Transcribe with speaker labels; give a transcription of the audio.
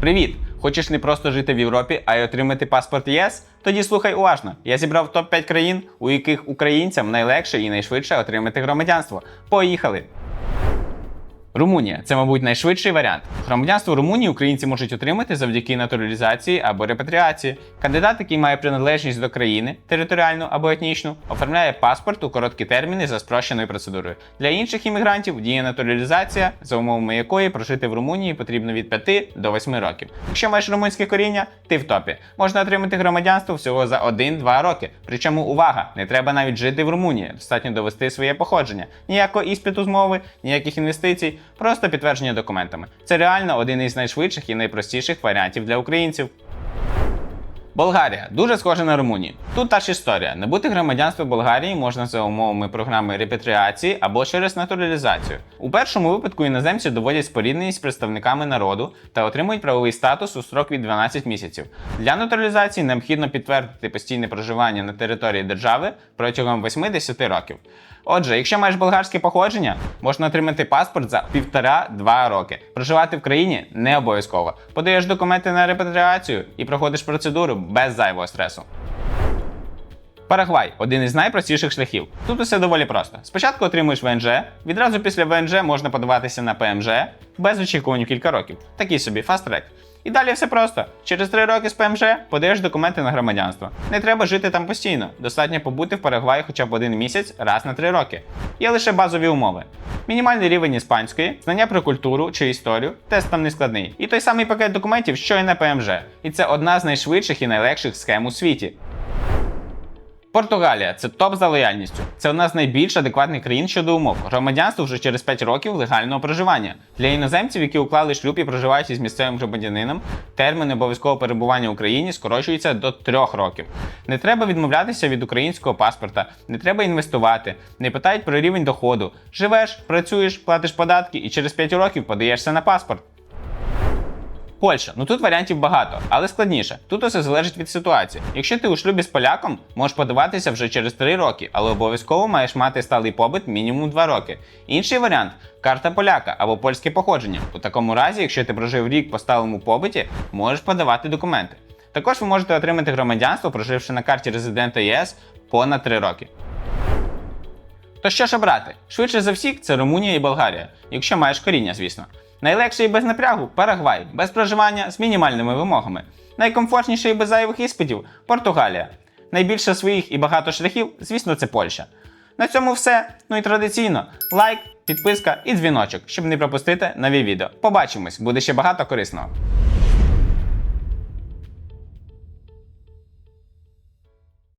Speaker 1: Привіт! Хочеш не просто жити в Європі, а й отримати паспорт ЄС? Тоді слухай уважно. Я зібрав топ-5 країн, у яких українцям найлегше і найшвидше отримати громадянство. Поїхали! Румунія це, мабуть, найшвидший варіант. Громадянство Румунії українці можуть отримати завдяки натуралізації або репатріації. Кандидат, який має приналежність до країни, територіальну або етнічну, оформляє паспорт у короткі терміни за спрощеною процедурою. Для інших іммігрантів діє натуралізація, за умовами якої прожити в Румунії потрібно від 5 до 8 років. Якщо маєш румунське коріння, ти в топі. Можна отримати громадянство всього за 1-2 роки. Причому увага, не треба навіть жити в Румунії, достатньо довести своє походження. Ніякого іспиту з мови, ніяких інвестицій, просто підтвердження документами. Це реально один із найшвидших і найпростіших варіантів для українців. Болгарія дуже схожа на Румунію. Тут та ж історія. Набути громадянство Болгарії можна за умовами програми репатріації або через натуралізацію. У першому випадку іноземці доводять спорідненість з представниками народу та отримують правовий статус у строк від 12 місяців. Для натуралізації необхідно підтвердити постійне проживання на території держави протягом 8-10 років. Отже, якщо маєш болгарське походження, можна отримати паспорт за півтора-два роки. Проживати в країні не обов'язково. Подаєш документи на репатріацію і проходиш процедуру без зайвого стресу. Парагвай один із найпростіших шляхів. Тут усе доволі просто. Спочатку отримуєш ВНЖ, відразу після ВНЖ можна подаватися на ПМЖ без очікувань кілька років. Такий собі фаст-трек. І далі все просто. Через 3 роки з ПМЖ подаєш документи на громадянство. Не треба жити там постійно. Достатньо побути в Парагваї хоча б один місяць раз на 3 роки. Є лише базові умови. Мінімальний рівень іспанської, знання про культуру чи історію, тест там не складний. І той самий пакет документів, що й на ПМЖ. І це одна з найшвидших і найлегших схем у світі. Португалія це топ за лояльністю. Це одна з найбільш адекватних країн щодо умов. Громадянство вже через 5 років легального проживання. Для іноземців, які уклали шлюб і проживають із місцевим громадянином, термін обов'язкового перебування в Україні скорочується до 3 років. Не треба відмовлятися від українського паспорта, не треба інвестувати, не питають про рівень доходу. Живеш, працюєш, платиш податки і через 5 років подаєшся на паспорт. Польща, ну тут варіантів багато, але складніше. Тут усе залежить від ситуації. Якщо ти у шлюбі з поляком, можеш подаватися вже через 3 роки, але обов'язково маєш мати сталий побит мінімум 2 роки. Інший варіант карта поляка або польське походження. У такому разі, якщо ти прожив рік по сталому побиті, можеш подавати документи. Також ви можете отримати громадянство, проживши на карті резидента ЄС понад 3 роки. То що ж обрати? Швидше за всіх, це Румунія і Болгарія, якщо маєш коріння, звісно. Найлегший і без напрягу Парагвай, без проживання з мінімальними вимогами. Найкомфортніший і без зайвих іспитів Португалія. Найбільше своїх і багато шляхів, звісно, це Польща. На цьому все. Ну і традиційно лайк, підписка і дзвіночок, щоб не пропустити нові відео. Побачимось, буде ще багато корисного.